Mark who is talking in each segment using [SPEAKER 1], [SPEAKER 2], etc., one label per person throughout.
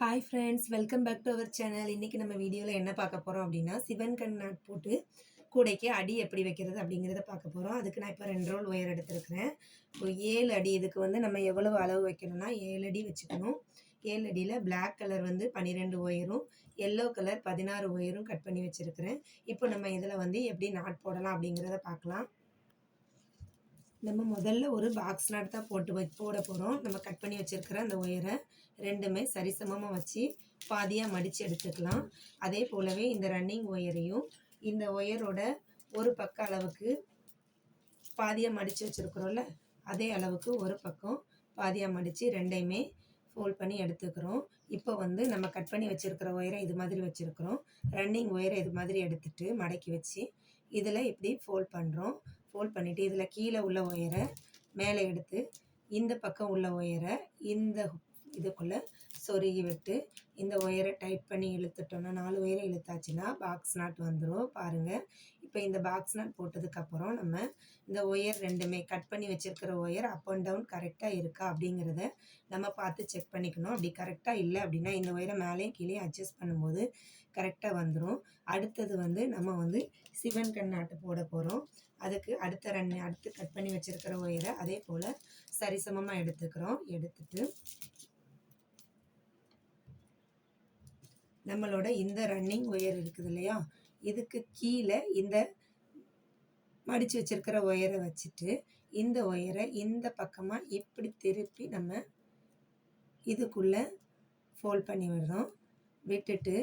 [SPEAKER 1] Hi friends welcome back to our channel இன்றைக்கி நம்ம வீடியோவில் என்ன பார்க்க போகிறோம் அப்படின்னா சிவன் கண் நாட் போட்டு கூடைக்கு அடி எப்படி வைக்கிறது அப்படிங்கிறத பார்க்க போகிறோம் அதுக்கு நான் இப்போ ரெண்டு ரோல் ஒயர் எடுத்திருக்கிறேன். ஒரு ஏழு அடி இதுக்கு வந்து நம்ம எவ்வளவு அளவு வைக்கணும்னா ஏழு அடி வச்சுக்கணும். ஏழு அடியில் பிளாக் கலர் வந்து பன்னிரெண்டு ஒயரும் எல்லோ கலர் பதினாறு ஒயரும் கட் பண்ணி வச்சுருக்கிறேன். இப்போ நம்ம இதில் வந்து எப்படி நாட் போடலாம் அப்படிங்கிறத பார்க்கலாம். நம்ம முதல்ல ஒரு பாக்ஸ் நாட் தான் போட்டு வை போட போகிறோம் நம்ம கட் பண்ணி வச்சுருக்கிற அந்த ஒயரை ரெண்டுமே சரிசமமாக வச்சு பாதியாக மடித்து எடுத்துக்கலாம். அதே போலவே இந்த ரன்னிங் ஒயரையும் இந்த ஒயரோட ஒரு பக்க அளவுக்கு பாதியாக மடித்து வச்சுருக்குறோம்ல அதே அளவுக்கு ஒரு பக்கம் பாதியாக மடித்து ரெண்டையுமே ஃபோல்ட் பண்ணி எடுத்துக்கிறோம். இப்போ வந்து நம்ம கட் பண்ணி வச்சுருக்கிற ஒயரை இது மாதிரி வச்சுருக்குறோம். ரன்னிங் ஒயரை இது மாதிரி எடுத்துகிட்டு மடக்கி வச்சு இதில் இப்படி ஃபோல்ட் பண்ணுறோம் ஃபோல்ட் பண்ணிவிட்டு இதில் கீழே உள்ள ஒயரை மேலே எடுத்து இந்த பக்கம் உள்ள ஒயரை இந்த இதுக்குள்ளே சொருகி விட்டு இந்த ஒயரை டைட் பண்ணி இழுத்துட்டோம்னா நாலு ஒயரை இழுத்தாச்சுன்னா பாக்ஸ் நாட் வந்துடும் பாருங்கள் இப்போ இந்த பாக்ஸ் நட் போட்டதுக்கப்புறம் நம்ம இந்த ஒயர் ரெண்டுமே கட் பண்ணி வச்சுருக்கிற ஒயர் அப் அண்ட் டவுன் கரெக்டாக இருக்கா அப்படிங்கிறத நம்ம பார்த்து செக் பண்ணிக்கணும். அப்படி கரெக்டாக இல்லை அப்படின்னா இந்த ஒயரை மேலேயும் கீழே அட்ஜஸ்ட் பண்ணும்போது கரெக்டாக வந்துடும் அடுத்தது வந்து நம்ம வந்து சிவன் கண்ணாட்டு போட போகிறோம் அதுக்கு அடுத்த ரெண்டு அடுத்து கட் பண்ணி வச்சுருக்கிற ஒயரை அதே போல் சரிசமமாக எடுத்துக்கிறோம். எடுத்துட்டு நம்மளோட இந்த ரன்னிங் ஒயர் இருக்குது இல்லையா? இதுக்கு கீழே இந்த மடித்து வச்சிருக்கிற ஒயரை வச்சுட்டு இந்த ஒயரை இந்த பக்கமாக இப்படி திருப்பி நம்ம இதுக்குள்ளே ஃபோல்ட் பண்ணி விடுறோம். விட்டுட்டு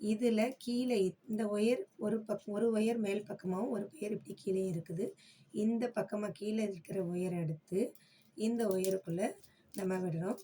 [SPEAKER 1] இதில் கீழே இந்த ஒயர் ஒரு பக்கம் ஒரு ஒயர் மேல் பக்கமாகவும் ஒரு ஒயர் இப்படி கீழே இருக்குது. இந்த பக்கமாக கீழே இருக்கிற ஒயரை எடுத்து இந்த ஒயருக்குள்ளே நம்ம விடுறோம்.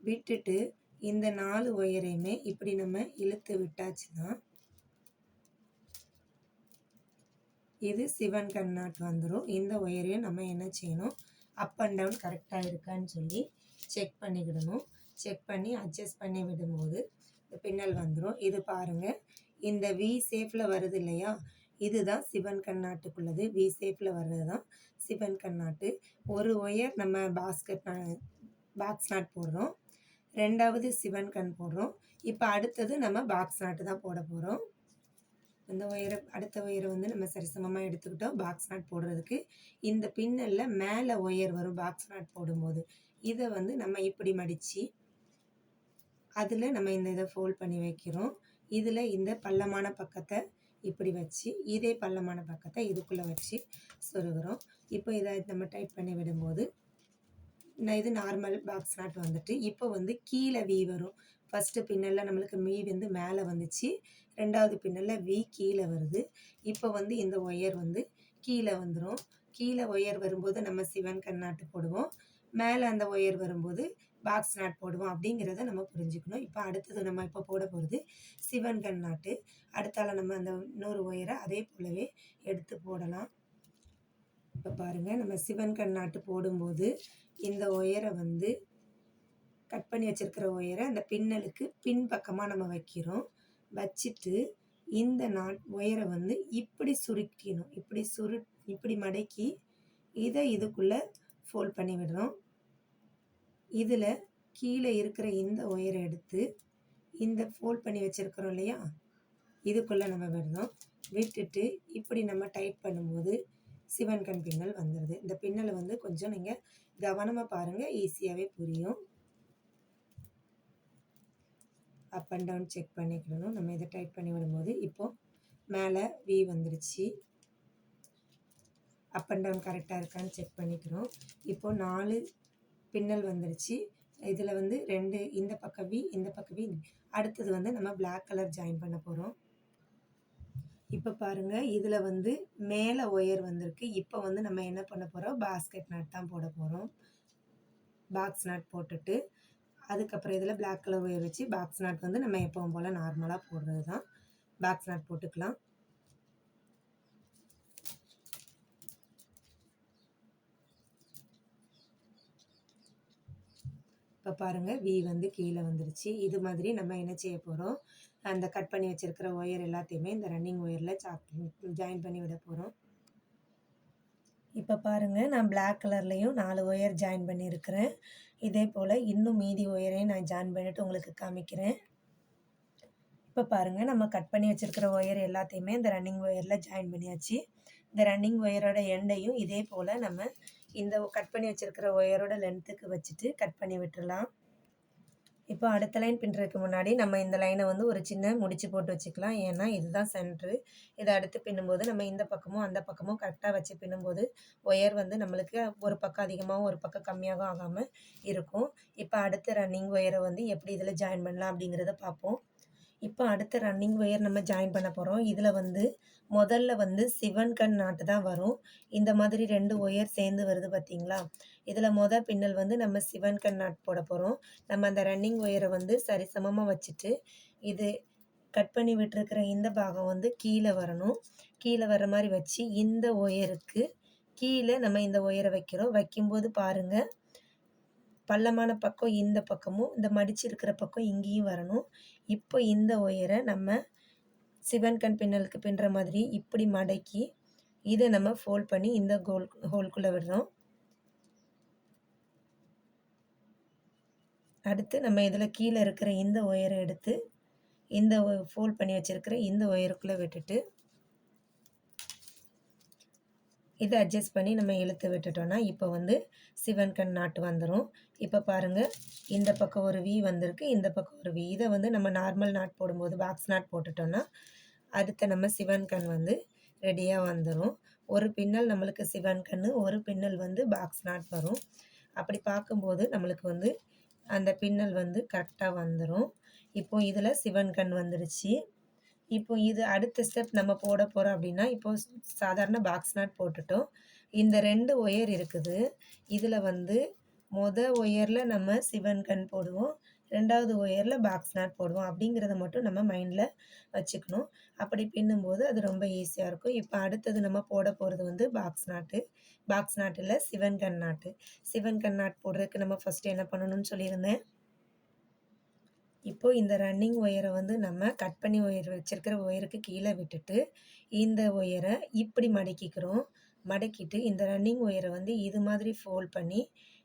[SPEAKER 1] விட்டுட்டு இந்த நாலு ஒயரையுமே இப்படி நம்ம இழுத்து விட்டாச்சுன்னா இது சிவன் கண்ணாட் வந்துடும் இந்த ஒயரையும் நம்ம என்ன செய்யணும்? அப் அண்ட் டவுன் கரெக்டாக இருக்கான்னு சொல்லி செக் பண்ணிக்கிடணும். செக் பண்ணி அட்ஜஸ்ட் பண்ணி விடும்போது இந்த பின்னல் வந்துடும் இது பாருங்கள் இந்த வி சேஃபில் வருது இல்லையா? இதுதான் சிவன் கண்ணாட்டுக்குள்ளது. வி சேஃபில் வர்றது தான் சிவன் கண்ணாட்டு. ஒரு ஒயர் நம்ம பாஸ்கெட் பாக்ஸ் நாட் போடுறோம். ரெண்டாவது சிவன் கண் போடுறோம். இப்போ அடுத்தது நம்ம பாக்ஸ் நாட்டு தான் போட போகிறோம் இந்த ஒயரை அடுத்த ஒயரை வந்து நம்ம சரிசமமாக எடுத்துக்கிட்டோம். பாக்ஸ் நாட் போடுறதுக்கு. இந்த பின்னலில் மேலே ஒயர் வரும் பாக்ஸ் நாட் போடும்போது. இதை வந்து நம்ம இப்படி மடித்து அதில் நம்ம இந்த இதை ஃபோல்ட் பண்ணி வைக்கிறோம். இதில் இந்த பள்ளமான பக்கத்தை இப்படி வச்சு இதே பள்ளமான பக்கத்தை இதுக்குள்ளே வச்சு சொருகிறோம். இப்போ இதை நம்ம டைட் பண்ணி விடும்போது நான் இது நார்மல் பாக்ஸ் நாட் வந்துட்டு இப்போ வந்து கீழே வீ வரும். ஃபஸ்ட்டு பின்னலில் நம்மளுக்கு மீ வந்து மேலே வந்துச்சு. ரெண்டாவது பின்னலில் வி கீழே வருது. இப்போ வந்து இந்த ஒயர் வந்து கீழே வந்துடும் கீழே ஒயர் வரும்போது நம்ம சிவன் கண்ணாட்டு போடுவோம். மேலே அந்த ஒயர் வரும்போது பாக்ஸ் நாட் போடுவோம் அப்படிங்கிறத நம்ம புரிஞ்சுக்கணும். இப்போ அடுத்தது நம்ம இப்போ போட போகிறது சிவன் கண்ணாட்டு. அடுத்தால நம்ம அந்த இன்னொரு ஒயரை அதே போலவே எடுத்து போடலாம். இப்போ பாருங்கள் நம்ம சிவன் கண்ணாட்டு போடும்போது இந்த ஒயரை வந்து கட் பண்ணி வச்சுருக்கிற ஒயரை அந்த பின்னலுக்கு பின்பக்கமாக நம்ம வைக்கிறோம். வச்சுட்டு இந்த நாட் ஒயரை வந்து இப்படி சுருக்கிடணும் இப்படி சுரு இப்படி மடக்கி இதை இதுக்குள்ளே ஃபோல்ட் பண்ணி விடுறோம். இதில் கீழே இருக்கிற இந்த ஒயரை எடுத்து இந்த ஃபோல்ட் பண்ணி வச்சுருக்கிறோம் இல்லையா? இதுக்குள்ளே நம்ம விடுறோம். விட்டுட்டு இப்படி நம்ம டைட் பண்ணும்போது சிவன் கண் பின்னல் வந்துடுது இந்த பின்னலை வந்து கொஞ்சம் நீங்கள் கவனமாக பாருங்கள் ஈஸியாகவே புரியும். அப் அண்ட் டவுன் செக் பண்ணிக்கணும் நம்ம இதை டைட் பண்ணி விடும்போது இப்போது மேலே வி வந்துருச்சு. அப் அண்ட் டவுன் கரெக்டாக இருக்கான்னு செக் பண்ணிக்கிறோம். இப்போது நாலு பின்னல் வந்துருச்சு. இதில் வந்து ரெண்டு இந்த பக்கம் வி இந்த பக்கம் வி அடுத்தது வந்து நம்ம பிளாக் கலர் ஜாயின் பண்ண போகிறோம் இப்போ பாருங்கள் இதில் வந்து மேலே ஒயர் வந்திருக்கு. இப்போ வந்து நம்ம என்ன பண்ண போகிறோம் பாஸ்கெட் நட் தான் போட போகிறோம் பாக்ஸ் நாட் போட்டுட்டு அதுக்கப்புறம் இதில் பிளாக் கலர் ஒயர் வச்சு பாக்ஸ் நாட் வந்து நம்ம எப்பவும் போல் நார்மலாக போடுறது தான். பாக்ஸ் நாட் போட்டுக்கலாம். இப்போ பாருங்கள் வி வந்து கீழே வந்துருச்சு. இது மாதிரி நம்ம என்ன செய்ய போகிறோம் அந்த கட் பண்ணி வச்சுருக்கிற ஒயர் எல்லாத்தையுமே இந்த ரன்னிங் ஒயரில் சாக் ஜாயின் பண்ணி விட போகிறோம் இப்போ பாருங்கள் நான் பிளாக் கலர்லேயும் நாலு ஒயர் ஜாயின் பண்ணியிருக்கிறேன். இதே போல் இன்னும் மீதி ஒயரையும் நான் ஜாயின் பண்ணிவிட்டு உங்களுக்கு காமிக்கிறேன். இப்போ பாருங்கள் நம்ம கட் பண்ணி வச்சுருக்கிற ஒயர் எல்லாத்தையுமே இந்த ரன்னிங் ஒயரில் ஜாயின் பண்ணியாச்சு. இந்த ரன்னிங் ஒயரோட எண்டையும் இதே போல் நம்ம இந்த கட் பண்ணி வச்சுருக்கிற ஒயரோட லென்த்துக்கு வச்சுட்டு கட் பண்ணி விட்டுடலாம் இப்போ அடுத்த லைன் பின்னுறதுக்கு முன்னாடி நம்ம இந்த லைனை வந்து ஒரு சின்ன முடிச்சு போட்டு வச்சுக்கலாம். ஏன்னா இதுதான் சென்ட்ரு. இதை அடுத்து பின்னும்போது நம்ம இந்த பக்கமும் அந்த பக்கமும் கரெக்டாக வச்சு பின்னும்போது ஒயர் வந்து நம்மளுக்கு ஒரு பக்கம் அதிகமாகவும் ஒரு பக்கம் கம்மியாகவும் ஆகாமல் இருக்கும். இப்போ அடுத்த ரன்னிங் ஒயரை வந்து எப்படி இதில் ஜாயின் பண்ணலாம் அப்படிங்கிறத பார்ப்போம். இப்போ அடுத்த ரன்னிங் ஒயர் நம்ம ஜாயின் பண்ண போகிறோம் இதில் வந்து முதல்ல வந்து சிவன் கண் நாட்டு தான் வரும். இந்த மாதிரி ரெண்டு ஒயர் சேர்ந்து வருது பார்த்தீங்களா இதில் மொதல் பின்னல் வந்து நம்ம சிவன் கண் நாட் போட போகிறோம் நம்ம அந்த ரன்னிங் ஒயரை வந்து சரிசமமாக வச்சுட்டு இது கட் பண்ணி விட்டுருக்கிற இந்த பாகம் வந்து கீழே வரணும். கீழே வர மாதிரி வச்சு இந்த ஒயருக்கு கீழே நம்ம இந்த ஒயரை வைக்கிறோம். வைக்கும்போது பாருங்கள் பள்ளமான பக்கம் இந்த பக்கமும் இந்த மடிச்சிருக்கிற பக்கம் இங்கேயும் வரணும். இப்போ இந்த ஒயரை நம்ம சிவன் கண் பின்னலுக்கு பின்னுற மாதிரி இப்படி மடக்கி இதை நம்ம ஃபோல்ட் பண்ணி இந்த கோல் ஹோல்குள்ளே விடுறோம். அடுத்து நம்ம இதில் கீழே இருக்கிற இந்த ஒயரை எடுத்து இந்த ஃபோல்ட் பண்ணி வச்சுருக்கிற இந்த ஒயருக்குள்ளே விட்டுட்டு இதை அட்ஜஸ்ட் பண்ணி நம்ம இழுத்து விட்டுட்டோன்னா இப்போ வந்து சிவன் கண் நாட்டு வந்துடும் இப்போ பாருங்கள் இந்த பக்கம் ஒரு வி வந்திருக்கு இந்த பக்கம் ஒரு வி இதை வந்து நம்ம நார்மல் நாட் போடும்போது பாக்ஸ் நாட் போட்டுட்டோன்னா அடுத்த நம்ம சிவன் கண் வந்து ரெடியாக வந்துடும் ஒரு பின்னல் நம்மளுக்கு சிவன் கண் ஒரு பின்னல் வந்து பாக்ஸ் நாட் வரும். அப்படி பார்க்கும்போது நம்மளுக்கு வந்து அந்த பின்னல் வந்து கரெக்டாக வந்துடும் இப்போ இதில் சிவன் கண் வந்துடுச்சு இப்போ இது அடுத்த ஸ்டெப் நம்ம போட போகிறோம் அப்படின்னா இப்போ சாதாரண பாக்ஸ் நாட் போட்டுட்டோம். இந்த ரெண்டு ஒயர் இருக்குது. இதில் வந்து மொத ஒயரில் நம்ம சிவன் கண் போடுவோம். ரெண்டாவது ஒயரில் பாக்ஸ் நாட் போடுவோம். அப்படிங்கிறத மட்டும் நம்ம மைண்டில் வச்சுக்கணும். அப்படி பின்னும்போது அது ரொம்ப ஈஸியாக இருக்கும். இப்போ அடுத்தது நம்ம போட போகிறது வந்து பாக்ஸ் நாட்டு பாக்ஸ் நாட்டில் சிவன் கண் நாட்டு சிவன் கண் நாட் போடுறதுக்கு நம்ம ஃபஸ்ட்டு என்ன பண்ணணும்னு சொல்லியிருந்தேன்? இப்போ இந்த ரன்னிங் ஒயரை வந்து நம்ம கட் பண்ணி ஒயர் வச்சிருக்கிற ஒயருக்கு கீழே விட்டுட்டு இந்த ஒயரை இப்படி மடக்கிக்கிறோம். மடக்கிட்டு இந்த ரன்னிங் ஒயரை வந்து இது மாதிரி ஃபோல்ட் பண்ணி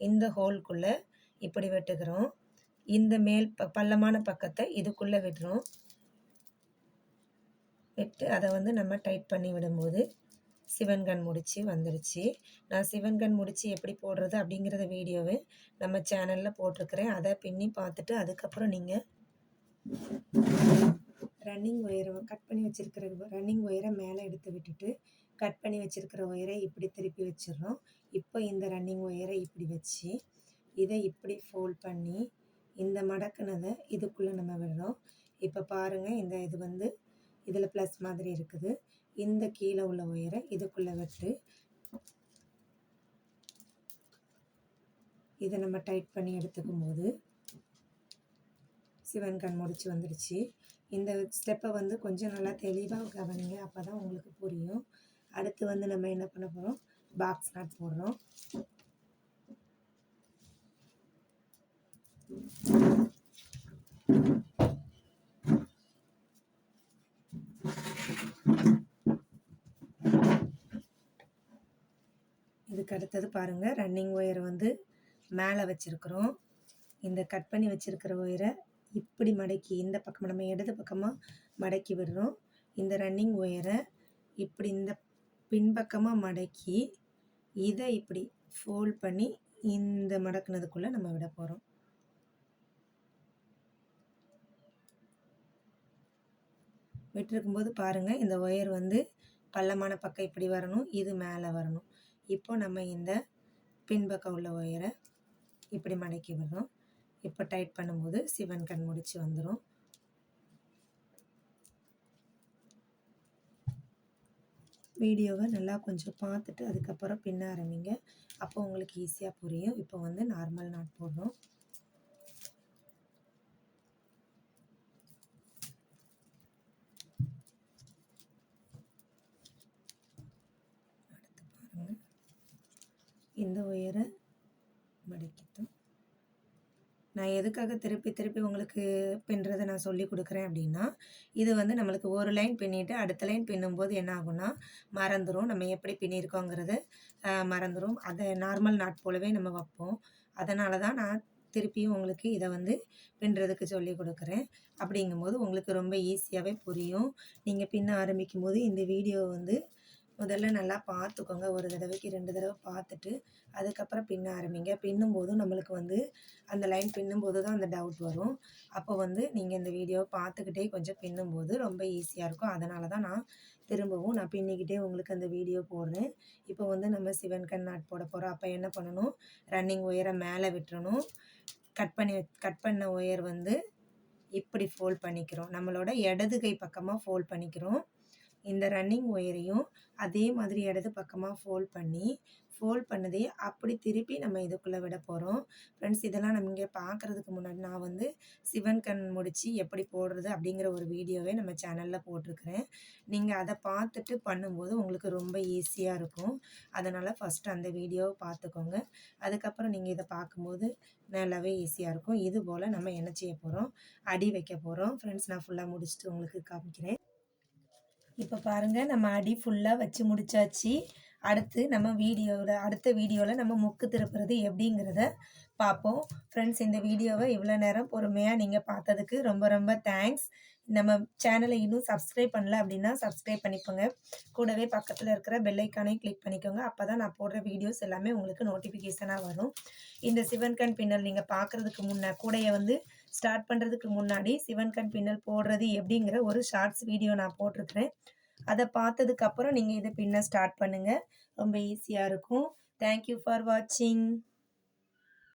[SPEAKER 1] இந்த ஹோல்குள்ளே இப்படி வெட்டுக்கிறோம் இந்த மேல் ப பள்ளமான பக்கத்தை இதுக்குள்ளே விடுறோம். விட்டு அதை வந்து நம்ம டைட் பண்ணி விடும்போது சிவன்கண் முடிச்சு வந்துடுச்சு நான் சிவன்கண் முடிச்சு எப்படி போடுறது அப்படிங்கிறத வீடியோவை நம்ம சேனலில் போட்டிருக்கிறேன். அதை பின்னி பார்த்துட்டு அதுக்கப்புறம் நீங்கள் ரன்னிங் ஒயரை கட் பண்ணி வச்சுருக்கிற ரன்னிங் ஒயரை மேலே எடுத்து விட்டுட்டு கட் பண்ணி வச்சுருக்கிற ஒயரை இப்படி திருப்பி வச்சிடுறோம். இப்போ இந்த ரன்னிங் ஒயரை இப்படி வச்சு இதை இப்படி ஃபோல்ட் பண்ணி இந்த மடக்குனதை இதுக்குள்ளே நம்ம விடுறோம். இப்போ பாருங்கள் இந்த இது வந்து இதில் ப்ளஸ் மாதிரி இருக்குது. இந்த கீழே உள்ள ஒயரை இதுக்குள்ளே விட்டு. இதை நம்ம டைட் பண்ணி எடுத்துக்கும் போது சிவன் கண் முடிச்சு வந்துடுச்சு இந்த ஸ்டெப்பை வந்து கொஞ்சம் நல்லா தெளிவாக கவனிங்க அப்போ தான் உங்களுக்கு புரியும். அடுத்து வந்து நம்ம என்ன பண்ண போகிறோம் பாக்ஸ் நாட் போடுறோம். இதுக்கு அடுத்தது பாருங்கள் ரன்னிங் ஒயரை வந்து மேலே வச்சுருக்குறோம். இந்த கட் பண்ணி வச்சுருக்கிற ஒயரை இப்படி மடக்கி இந்த பக்கம் நம்ம இடது பக்கமாக மடக்கி விடுறோம். இந்த ரன்னிங் ஒயரை இப்படி இந்த பின்பக்கமாக மடக்கி இதை இப்படி ஃபோல்ட் பண்ணி இந்த மடக்குனதுக்குள்ளே நம்ம விட போகிறோம் விட்டுருக்கும்போது பாருங்கள் இந்த ஒயர் வந்து பள்ளமான பக்கம் இப்படி வரணும் இது மேலே வரணும். இப்போ நம்ம இந்த பின்பக்கம் உள்ள ஒயரை இப்படி மடக்கி விடுறோம் இப்போ டைட் பண்ணும்போது சிவன் கண் முடிச்சு வந்துடும் வீடியோவை நல்லா கொஞ்சம் பார்த்துட்டு அதுக்கப்புறம் பின்ன ஆரம்பிங்க. அப்போ உங்களுக்கு ஈஸியாக புரியும். இப்போ வந்து நார்மல் நாட் போடுறோம் அடுத்து பாருங்கள் இந்த ஒயரை மடக்கிட்டோம். நான் எதுக்காக திருப்பி திருப்பி உங்களுக்கு பின்னுறதை நான் சொல்லி கொடுக்குறேன் அப்படின்னா இது வந்து நம்மளுக்கு ஒரு லைன் பின்னிட்டு அடுத்த லைன் பின்னும்போது என்ன ஆகும்னா மறந்துடும் நம்ம எப்படி பின்னியிருக்கோங்கிறது மறந்துடும் அதை நார்மல் நாட் போலவே நம்ம வைப்போம். அதனால தான் நான் திருப்பியும் உங்களுக்கு இதை வந்து பின்னுறதுக்கு சொல்லி கொடுக்குறேன். அப்படிங்கும்போது உங்களுக்கு ரொம்ப ஈஸியாகவே புரியும். நீங்கள் பின்ன ஆரம்பிக்கும்போது இந்த வீடியோ வந்து முதல்ல நல்லா பார்த்துக்கோங்க. ஒரு தடவைக்கு ரெண்டு தடவை பார்த்துட்டு அதுக்கப்புறம் பின்ன ஆரம்பிங்க. பின்னும் போதும் நம்மளுக்கு வந்து அந்த லைன் பின்னும் போது தான் அந்த டவுட் வரும். அப்போ வந்து நீங்கள் இந்த வீடியோவை பார்த்துக்கிட்டே கொஞ்சம் பின்னும்போது ரொம்ப ஈஸியாக இருக்கும். அதனால தான் நான் திரும்பவும் நான் பின்னிக்கிட்டே உங்களுக்கு அந்த வீடியோ போடுறேன். இப்போ வந்து நம்ம சிவன் கண் நாட் போட போகிறோம் அப்போ என்ன பண்ணணும்? ரன்னிங் ஒயரை மேலே விட்டுறணும். கட் பண்ணி கட் பண்ண ஒயர் வந்து இப்படி ஃபோல்ட் பண்ணிக்கிறோம். நம்மளோட இடது கை பக்கமாக ஃபோல்ட் பண்ணிக்கிறோம். இந்த ரன்னிங் ஒயரையும் அதே மாதிரி இடது பக்கமாக ஃபோல்ட் பண்ணி ஃபோல்ட் பண்ணதே அப்படி திருப்பி நம்ம இதுக்குள்ளே விட போகிறோம் ஃப்ரெண்ட்ஸ் இதெல்லாம் நம்ம இங்கே பார்க்குறதுக்கு முன்னாடி நான் வந்து சிவன் கண் முடித்து எப்படி போடுறது அப்படிங்கிற ஒரு வீடியோவே நம்ம சேனலில் போட்டிருக்கிறேன். நீங்கள் அதை பார்த்துட்டு பண்ணும்போது உங்களுக்கு ரொம்ப ஈஸியாக இருக்கும். அதனால் ஃபஸ்ட்டு அந்த வீடியோவை பார்த்துக்கோங்க. அதுக்கப்புறம் நீங்கள் இதை பார்க்கும்போது நல்லாவே ஈஸியாக இருக்கும். இது போல் நம்ம என்ன செய்ய போகிறோம் அடி வைக்க போகிறோம் ஃப்ரெண்ட்ஸ் நான் ஃபுல்லாக முடிச்சுட்டு உங்களுக்கு காமிக்கிறேன். இப்போ பாருங்கள் நம்ம அடி ஃபுல்லாக வச்சு முடிச்சாச்சு. அடுத்து நம்ம வீடியோவில் அடுத்த வீடியோவில் நம்ம முக்கு திருப்புறது எப்படிங்கிறத பார்ப்போம் ஃப்ரெண்ட்ஸ் இந்த வீடியோவை இவ்வளோ நேரம் பொறுமையாக நீங்கள் பார்த்ததுக்கு ரொம்ப ரொம்ப தேங்க்ஸ் நம்ம சேனலை இன்னும் சப்ஸ்கிரைப் பண்ணல அப்படின்னா சப்ஸ்கிரைப் பண்ணிக்கோங்க. கூடவே பக்கத்தில் இருக்கிற பெல்லைக்கானையும் கிளிக் பண்ணிக்கோங்க. அப்போ தான் நான் போடுற வீடியோஸ் எல்லாமே உங்களுக்கு நோட்டிஃபிகேஷனாக வரும். இந்த சிவன் கண் பின்னல் நீங்கள் பார்க்குறதுக்கு முன்னே கூடைய வந்து ஸ்டார்ட் பண்ணுறதுக்கு முன்னாடி சிவன் கண் பின்னல் போடுறது எப்படிங்கிற ஒரு ஷார்ட்ஸ் வீடியோ நான் போட்டிருக்கிறேன். அதை பார்த்ததுக்கப்புறம் நீங்கள் இதை பின்ன ஸ்டார்ட் பண்ணுங்கள் ரொம்ப ஈஸியாக இருக்கும். தேங்க்யூ ஃபார் வாட்சிங்